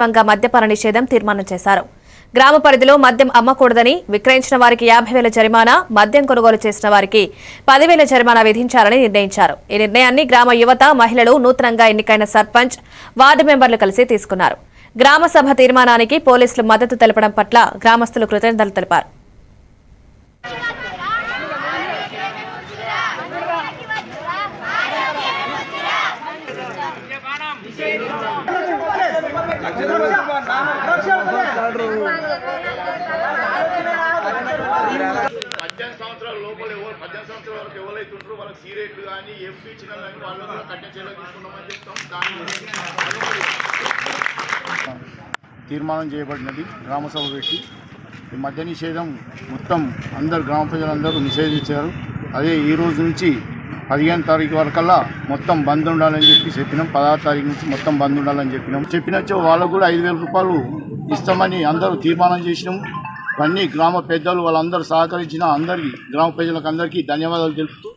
సందర్భంగా మద్యపాన నిషేధం తీర్మానం చేశారు. గ్రామ పరిధిలో మద్యం అమ్మకూడదని విక్రయించిన వారికి యాభై వేల జరిమానా మద్యం కొనుగోలు చేసిన వారికి పదివేల జరిమానా విధించాలని నిర్ణయించారు. ఈ నిర్ణయాన్ని గ్రామ యువత మహిళలు నూతనంగా ఎన్నికైన సర్పంచ్ వార్డు మెంబర్లు కలిసి తీసుకున్నారు. గ్రామ సభ తీర్మానానికి పోలీసులు మద్దతు తెలపడం పట్ల గ్రామస్తులు కృతజ్ఞతలు తెలిపారు. పద్దెనిమిది సంవత్సరాల లోపల ఎవరు పద్దెనిమిది సంవత్సరాల వరకు ఎవరైతే ఉంటారో వాళ్ళకి కానీ ఎంపీ ఇచ్చిన కానీ వాళ్ళు కూడా తీసుకున్నామని చెప్తాం. దాని తీర్మానం చేయబడినది గ్రామసభ పెట్టి ఈ మద్య నిషేధం మొత్తం అందరు గ్రామ ప్రజలందరూ నిషేధించారు. అదే ఈ రోజు నుంచి పదిహేను తారీఖు వరకల్లా మొత్తం బంద్ ఉండాలని చెప్పి చెప్పినాం. పదహారు తారీఖు నుంచి మొత్తం బంద్ ఉండాలని చెప్పినాం. చెప్పినచ్చో వాళ్ళకు కూడా ఐదు వేల రూపాయలు ఇస్తామని అందరూ తీర్మానం చేసినాం. ఇవన్నీ గ్రామ పెద్దలు వాళ్ళందరూ సహకరించిన అందరికీ గ్రామ ప్రజలకు అందరికీ ధన్యవాదాలు తెలుపుతూ